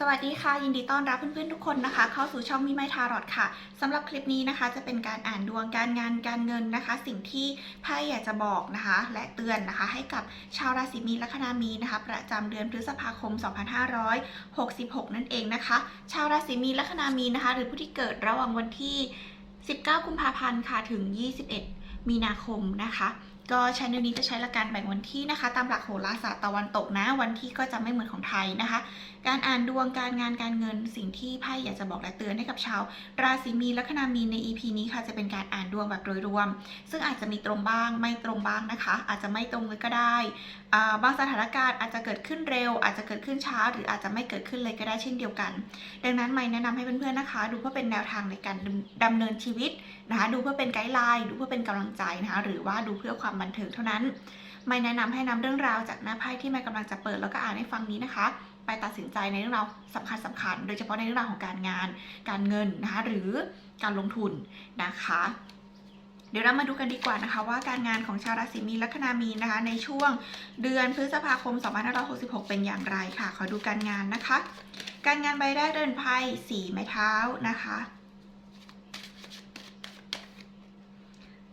สวัสดีค่ะ ยินดีต้อนรับเพื่อนๆทุกคนนะคะ เข้าสู่ช่องมิไมทารอดค่ะสำหรับคลิปนี้นะคะจะเป็นการอ่านดวงการงานการเงินนะคะ สิ่งที่ไพ่อยากจะบอกนะคะ และเตือนนะคะ ให้กับชาวราศีมีนและคณามีนะคะ ประจำเดือนพฤษภาคม 2566 นั่นเองนะคะ ชาวราศีมีนและคณามีนนะคะ หรือผู้ที่เกิดระหว่างวันที่ 19 กุมภาพันธ์ค่ะถึง 21 มีนาคมนะคะ ก็ชแนลนี้จะใช้หลักการแบ่งวันที่นะคะ ตามหลักโหราศาสตร์ตะวันตกนะ วันที่ก็จะไม่เหมือนของไทยนะคะ การอ่านดวงการงานการเงินสิ่งที่ไพ่อยากจะบอกและเตือนให้กับชาว ราศีมีนและคณามีนใน EP นี้ค่ะจะเป็นการอ่านดวงแบบโดยรวม ซึ่งอาจจะมีตรงบ้างไม่ตรงบ้างนะคะ อาจจะไม่ตรงเลยก็ได้อ่าบางสถานการณ์อาจจะเกิดขึ้นเร็ว อาจจะเกิดขึ้นช้า หรืออาจจะไม่เกิดขึ้นเลยก็ได้เช่นเดียวกัน ดังนั้นไม่แนะนำให้เพื่อนๆนะคะ ดูเพื่อเป็นแนวทางในการดำดำเนินชีวิตนะคะ ดูเพื่อเป็นไกด์ไลน์ดูเพื่อเป็นกำลังใจนะคะ หรือว่าดูเพื่อความบันเทิงเท่านั้น ไม่แนะนำให้นำเรื่องราวจากหน้าไพ่ที่ไม่กำลังจะเปิดแล้วก็อ่านให้ฟังนี้นะคะ ไปตัดสินใจในเรื่องราวสำคัญสำคัญ โดยเฉพาะในเรื่องราวของการงาน การเงินนะคะหรือการลงทุนนะคะเดี๋ยวเรามาดูกันดีกว่านะคะว่าการงานของชาวราศีมีนและคณามีนนะคะ ในช่วงเดือนพฤษภาคม 2566 เป็นอย่างไรค่ะ ขอดูการงานนะคะ การงานใบแรกเดินไพ่สี่ไม้เท้านะคะ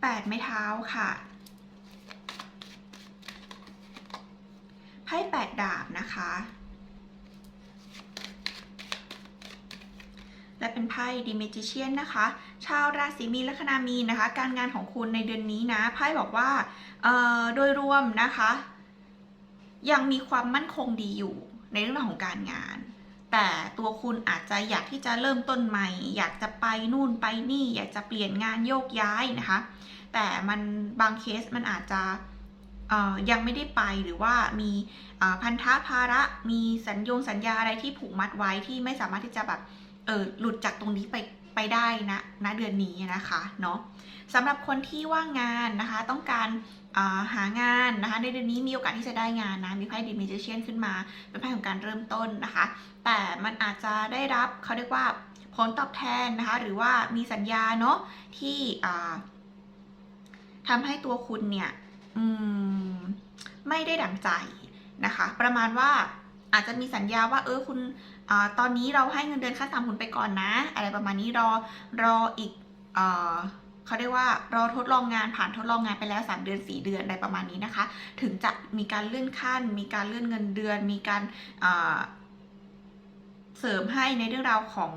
แปดไม้เท้าค่ะ พ่แปดดาบนะคะ และเป็นไพ่ดิเมจิเชียนนะคะ ชาวราศีมีนละคณามีนนะคะ การงานของคุณในเดือนนี้นะไพ่บอกว่าโดยรวมนะคะ ยังมีความมั่นคงดีอยู่ในเรื่องของการงาน แต่ตัวคุณอาจจะอยากที่จะเริ่มต้นใหม่ อยากจะไปนู่นไปนี่ อยากจะเปลี่ยนงานโยกย้ายนะคะ แต่มันบางเคสมันอาจจะ ยังไม่ได้ไปหรือว่ามีพันธะภาระมีสัญญงสัญญาอะไรที่ผูกมัดไว้ที่ไม่สามารถที่จะแบบเออหลุดจากตรงนี้ไปไปได้นะณเดือนนี้นะคะเนาะสำหรับคนที่ว่างงานนะคะต้องการาหางานนะคะในเดือนนี้มีโอกาสที่จะได้งานนะมีไพ่ดิมิเจเชียนขึ้นมาเป็นไพ่ของการเริ่มต้นนะคะ แต่มันอาจจะได้รับเขาเรียกว่าผลตอบแทนนะคะหรือว่ามีสัญญาเนาะที่อ่าทำให้ตัวคุณเนี่ย ไม่ได้ดังใจนะคะ ประมาณว่าอาจจะมีสัญญาว่าเออคุณอตอนนี้เราให้เงินเดือนขั้นต่ำคุณไปก่อนนะ อะไรประมาณนี้รอรออีกเออเขาเรียกว่ารอทดลองงานผ่านทดลองงานไปแล้ว 3 เดือน 4 เดือนอะไรประมาณนี้นะคะ ถึงจะมีการเลื่อนขั้น มีการเลื่อนเงินเดือน มีการอ่าเสริมให้ในเรื่องราวของ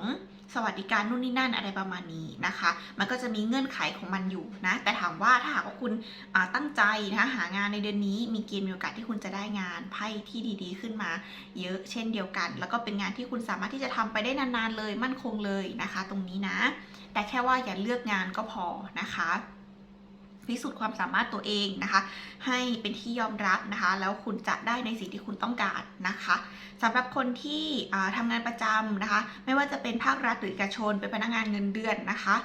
สวัสดิการนู่นนี่นั่นอะไรประมาณนี้นะคะ มันก็จะมีเงื่อนไขของมันอยู่นะ แต่ถามว่าถ้าหากว่าคุณตั้งใจนะหางานในเดือนนี้มีเกณฑ์มีโอกาสที่คุณจะได้งานไพ่ที่ดีๆ ขึ้นมา เยอะเช่นเดียวกัน แล้วก็เป็นงานที่คุณสามารถที่จะทำไปได้นานๆเลย มั่นคงเลยนะคะ ตรงนี้นะ แต่แค่ว่าอย่าเลือกงานก็พอนะคะ พิสูจน์ความสามารถตัวเองนะคะ ให้เป็นที่ยอมรับนะคะ แล้วคุณจะได้ในสิ่งที่คุณต้องการนะคะสำหรับคนที่อ่าทำงานประจำนะคะ ไม่ว่าจะเป็นภาครัฐหรือเอกชน เป็นพนักงานเงินเดือนนะคะ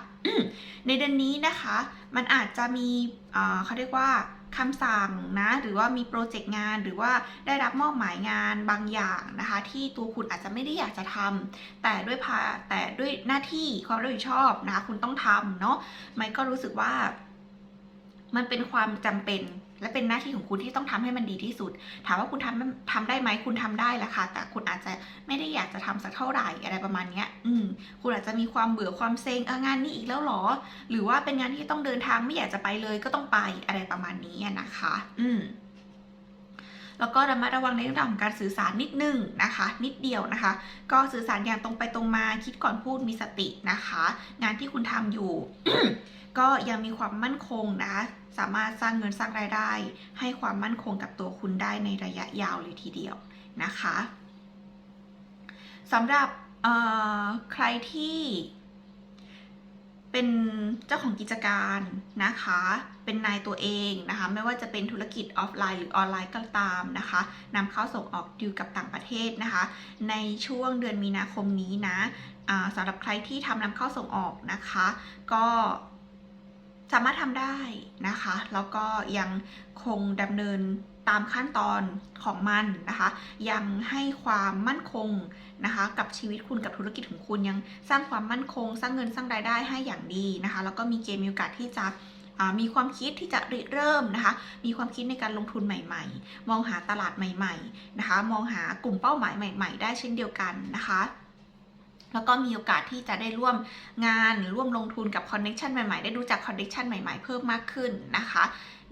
ในเดือนนี้นะคะ มันอาจจะมีเขาเรียกว่าคำสั่งนะ หรือว่ามีโปรเจกต์งานหรือว่าได้รับมอบหมายงานบางอย่างนะคะ ที่ตัวคุณอาจจะไม่ได้อยากจะทำแต่ด้วยภาแต่ด้วยหน้าที่ความรับผิดชอบนะคะคุณต้องทำเนาะไม่ก็รู้สึกว่า มันเป็นความจำเป็นและเป็นหน้าที่ของคุณที่ต้องทำให้มันดีที่สุด ถามว่าคุณทำทำได้ไหมคุณทำได้แหละค่ะ แต่คุณอาจจะไม่ได้อยากจะทำสักเท่าไหร่อะไรประมาณเนี้ย อืม คุณอาจจะมีความเบื่อความเซ็งเอองานนี้อีกแล้วหรอ หรือว่าเป็นงานที่ต้องเดินทางไม่อยากจะไปเลยก็ต้องไปอะไรประมาณนี้นะคะ อืมแล้วก็ระมัดระวังในเรื่องของการสื่อสารนิดนึงนะคะ นิดเดียวนะคะ ก็สื่อสารอย่างตรงไปตรงมาคิดก่อนพูดมีสตินะคะ งานที่คุณทำอยู่ ก็ยังมีความมั่นคงนะคะ สามารถสร้างเงินสร้างรายได้ ให้ความมั่นคงกับตัวคุณได้ในระยะยาวเลยทีเดียวนะคะสำหรับใครที่เป็นเจ้าของกิจการนะคะ เป็นนายตัวเองนะคะ ไม่ว่าจะเป็นธุรกิจออฟไลน์หรือออนไลน์ก็ตามนะคะนำเข้าส่งออกดีลกับต่างประเทศนะคะ ในช่วงเดือนมีนาคมนี้นะอ่าสำหรับใครที่ทำนำเข้าส่งออกนะคะ ก็ สามารถทำได้นะคะ แล้วก็ยังคงดำเนินตามขั้นตอนของมันนะคะ ยังให้ความมั่นคงนะคะกับชีวิตคุณกับธุรกิจของคุณยังสร้างความมั่นคง สร้างเงินสร้างรายได้ให้อย่างดีนะคะ แล้วก็มีเกณฑ์มีโอกาสที่จะมีความคิดที่จะริเริ่มนะคะ มีความคิดในการลงทุนใหม่ ๆ มองหาตลาดใหม่ ๆ นะคะ มองหากลุ่มเป้าหมายใหม่ ๆ ได้เช่นเดียวกันนะคะ แล้วก็มีโอกาสที่จะได้ร่วมงานร่วมลงทุนกับคอนเน็ชันใหม่ๆ ได้รู้จักคอนเน็ชันใหม่ๆ เพิ่มมากขึ้นนะคะ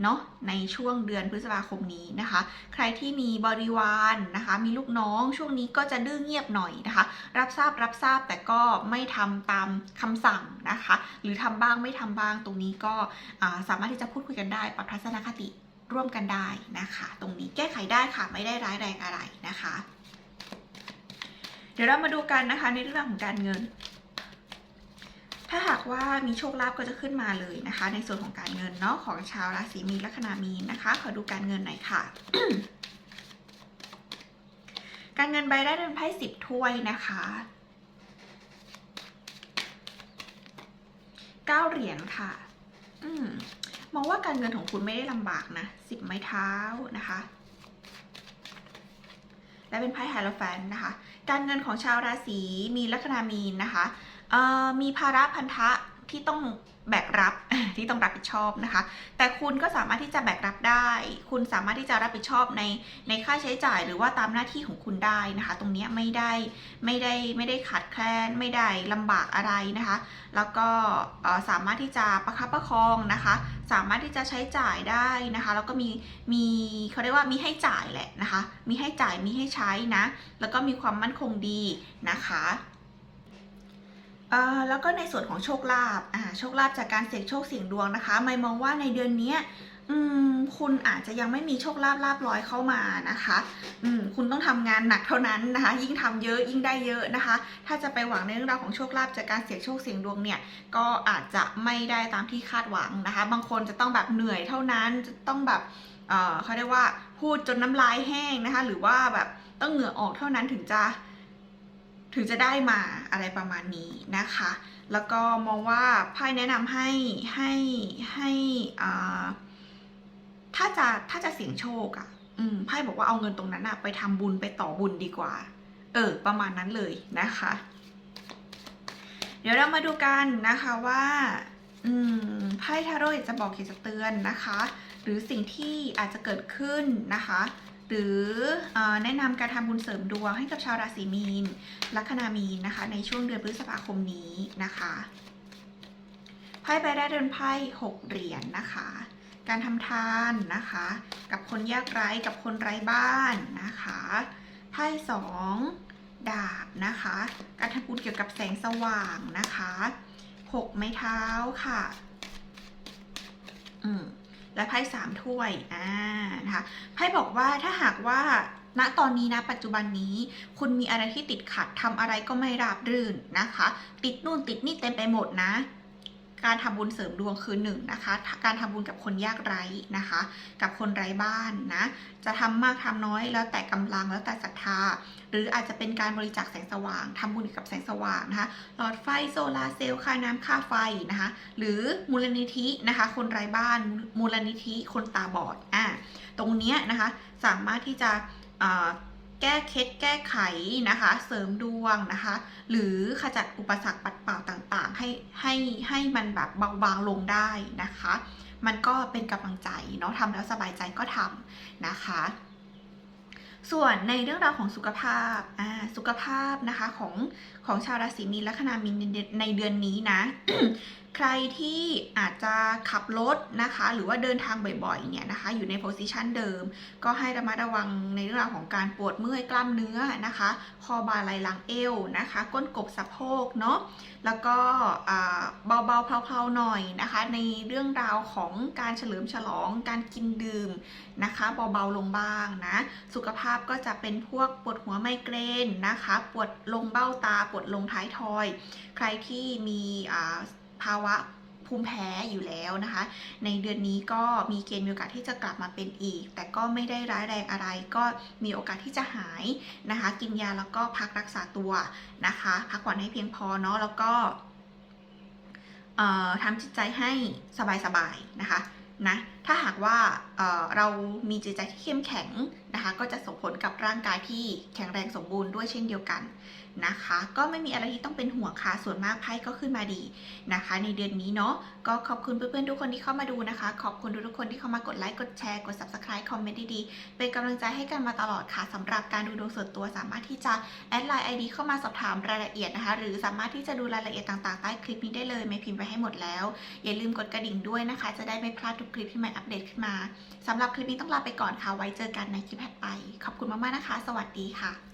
เนาะในช่วงเดือนพฤษภาคมนี้นะคะ ใครที่มีบริวารนะคะ มีลูกน้องช่วงนี้ก็จะดื้อเงียบหน่อยนะคะ รับทราบรับทราบแต่ก็ไม่ทำตามคำสั่งนะคะ หรือทำบ้างไม่ทำบ้างตรงนี้ก็สามารถที่จะพูดคุยกันได้ปรับทัศนคติร่วมกันได้นะคะ ตรงนี้แก้ไขได้ค่ะไม่ได้ร้ายแรงอะไรนะคะ เดี๋ยวเรามาดูกันนะคะในเรื่องของการเงิน ถ้าหากว่ามีโชคลาภก็จะขึ้นมาเลยนะคะ ในส่วนของการเงินเนาะของชาวราศีมีนลัคนามีนนะคะ ขอดูการเงินหน่อยค่ะ การเงินใบได้เป็นไพ่สิบถ้วยนะคะเก้าเหรียญค่ะ อืมมองว่าการเงินของคุณไม่ได้ลำบากนะสิบไม้เท้านะคะ และเป็นไพ่ไฮโลแฟนนะคะ การเงินของชาวราศีมีลัคนามีนนะคะมีภาระพันธะที่ต้องแบกรับที่ต้องรับผิดชอบนะคะ แต่คุณก็สามารถที่จะแบกรับได้ คุณสามารถที่จะรับผิดชอบในในค่าใช้จ่ายหรือว่าตามหน้าที่ของคุณได้นะคะ ตรงนี้ไม่ได้ไม่ได้ไม่ได้ขาดแคลนไม่ได้ลำบากอะไรนะคะ แล้วก็สามารถที่จะประคับประคองนะคะ สามารถที่จะใช้จ่ายได้นะคะ แล้วก็มีมีเขาเรียกว่ามีให้จ่ายแหละนะคะ มีให้จ่ายมีให้ใช้นะ แล้วก็มีความมั่นคงดีนะคะ แล้วก็ในส่วนของโชคลาภอ่าโชคลาภจากการเสี่ยงโชคเสี่ยงดวงนะคะไม่มองว่าในเดือนนี้อืมคุณอาจจะยังไม่มีโชคลาภลาบลอยเข้ามานะคะอืมคุณต้องทำงานหนักเท่านั้นนะคะ ยิ่งทำเยอะยิ่งได้เยอะนะคะ ถ้าจะไปหวังในเรื่องราวของโชคลาภจากการเสี่ยงโชคเสี่ยงดวงเนี่ย ก็อาจจะไม่ได้ตามที่คาดหวังนะคะ บางคนจะต้องแบบเหนื่อยเท่านั้นจะต้องแบบเอ่อเขาเรียกว่าพูดจนน้ำลายแห้งนะคะ หรือว่าแบบต้องเหงื่อออกเท่านั้นถึงจะ ถึงจะได้มาอะไรประมาณนี้นะคะ แล้วก็มองว่าไพ่แนะนำให้ให้ให้อ่าถ้าจะถ้าจะเสี่ยงโชคอะ่ะอืมไพ่บอกว่าเอาเงินตรงนั้นอะไปทำบุญไปต่อบุญดีกว่า เออ ประมาณนั้นเลยนะคะ เดี๋ยวเรามาดูกันนะคะว่าอืมไพ่ทาโร่จะบอกอยากจะเตือนนะคะ หรือสิ่งที่อาจจะเกิดขึ้นนะคะ หรืออแนะนำการทำบุญเสริมดวงให้กับชาวราศีมีน ลัคนามีนนะคะ ในช่วงเดือนพฤษภาคมนี้นะคะไพ่ใบแรกเดินไพ่หกเหรียญนะคะ การทำทานนะคะ กับคนยากไร้กับคนไร้บ้านนะคะไพ่สองดาบนะคะ การทำบุญเกี่ยวกับแสงสว่างนะคะหกไม้เท้าค่ะ อืม และไพ่สามถ้วยอ่านะคะไพ่บอกว่าถ้าหากว่าณตอนนี้นะปัจจุบันนี้ คุณมีอะไรที่ติดขัดทำอะไรก็ไม่ราบรื่นนะคะ ติดนู่นติดนี่เต็มไปหมดนะ การทำบุญเสริมดวงคือหนึ่งนะคะ การทำบุญกับคนยากไร้นะคะ กับคนไร้บ้านนะ จะทำมากทำน้อยแล้วแต่กำลังแล้วแต่ศรัทธา หรืออาจจะเป็นการบริจาคแสงสว่างทำบุญกับแสงสว่างนะคะ หลอดไฟโซลาร์เซลล์ค่าน้ำค่าไฟนะคะ หรือมูลนิธินะคะ คนไร้บ้าน มูลนิธิคนตาบอด อ่า ตรงเนี้ยนะคะ สามารถที่จะอ่า แก้เคล็ดแก้ไขนะคะ เสริมดวงนะคะ หรือขจัดอุปสรรคปัดเป่าต่างๆ ให้ให้ให้มันแบบเบาบางลงได้นะคะ มันก็เป็นกำลังใจเนาะทำแล้วสบายใจก็ทำนะคะ ส่วนในเรื่องราวของสุขภาพอ่าสุขภาพนะคะของของชาวราศีมีนและคนามีนในเดือนในเดือนนี้นะ ใครที่อาจจะขับรถนะคะ หรือว่าเดินทางบ่อยๆเนี่ยนะคะ อยู่ในโพสิชันเดิม ก็ให้ระมัดระวังในเรื่องราวของการปวดเมื่อยกล้ามเนื้อนะคะ คอบ่าไหล่หลังเอวนะคะ ก้นกบสะโพกเนาะแล้วก็เบาๆเพลาๆหน่อยนะคะ ในเรื่องราวของการเฉลิมฉลองการกินดื่มนะคะเบาๆลงบ้างนะสุขภาพก็จะเป็นพวกปวดหัวไมเกรนนะคะ ปวดลงเบ้าตาปวดลงท้ายทอย ใครที่มีอ่า ภาวะภูมิแพ้อยู่แล้วนะคะ ในเดือนนี้ก็มีเกณฑ์มีโอกาสที่จะกลับมาเป็นอีก แต่ก็ไม่ได้ร้ายแรงอะไร ก็มีโอกาสที่จะหายนะคะ กินยาแล้วก็พักรักษาตัวนะคะ พักผ่อนให้เพียงพอเนาะ แล้วก็ทำจิตใจให้สบายๆนะคะนะ ถ้าหากว่าเเรามีจิตใจที่เข้มแข็งนะคะก็จะส่งผลกับร่างกายที่แข็งแรงสมบูรณ์ด้วยเช่นเดียวกันนะคะ ก็ไม่มีอะไรที่ต้องเป็นห่วงค่ะส่วนมากไพ่ก็ขึ้นมาดีนะคะ ในเดือนนี้เนาะก็ขอบคุณเพื่อนๆทุกคนที่เข้ามาดูนะคะ ขอบคุณทุกคนที่เข้ามากดไลค์กดแชร์กด subscribe คอมเมนต์ดีๆเป็นกำลังใจให้กันมาตลอดค่ะสำหรับการดูดวงส่วนตัวสามารถที่จะแอดไลน์ ID เข้ามาสอบถามรายละเอียดนะคะ หรือสามารถที่จะดูรายละเอียดต่างๆใต้คลิปนี้ได้เลยไม่พิมพ์ไปให้หมดแล้ว อย่าลืมกดกระดิ่งด้วยนะคะ จะได้ไม่พลาดทุกคลิปที่ใหม่อัปเดตขึ้นมาสำหรับคลิปนี้ต้องลาไปก่อนค่ะไว้เจอกันในคลิปแพทไป ขอบคุณมากๆนะคะ สวัสดีค่ะ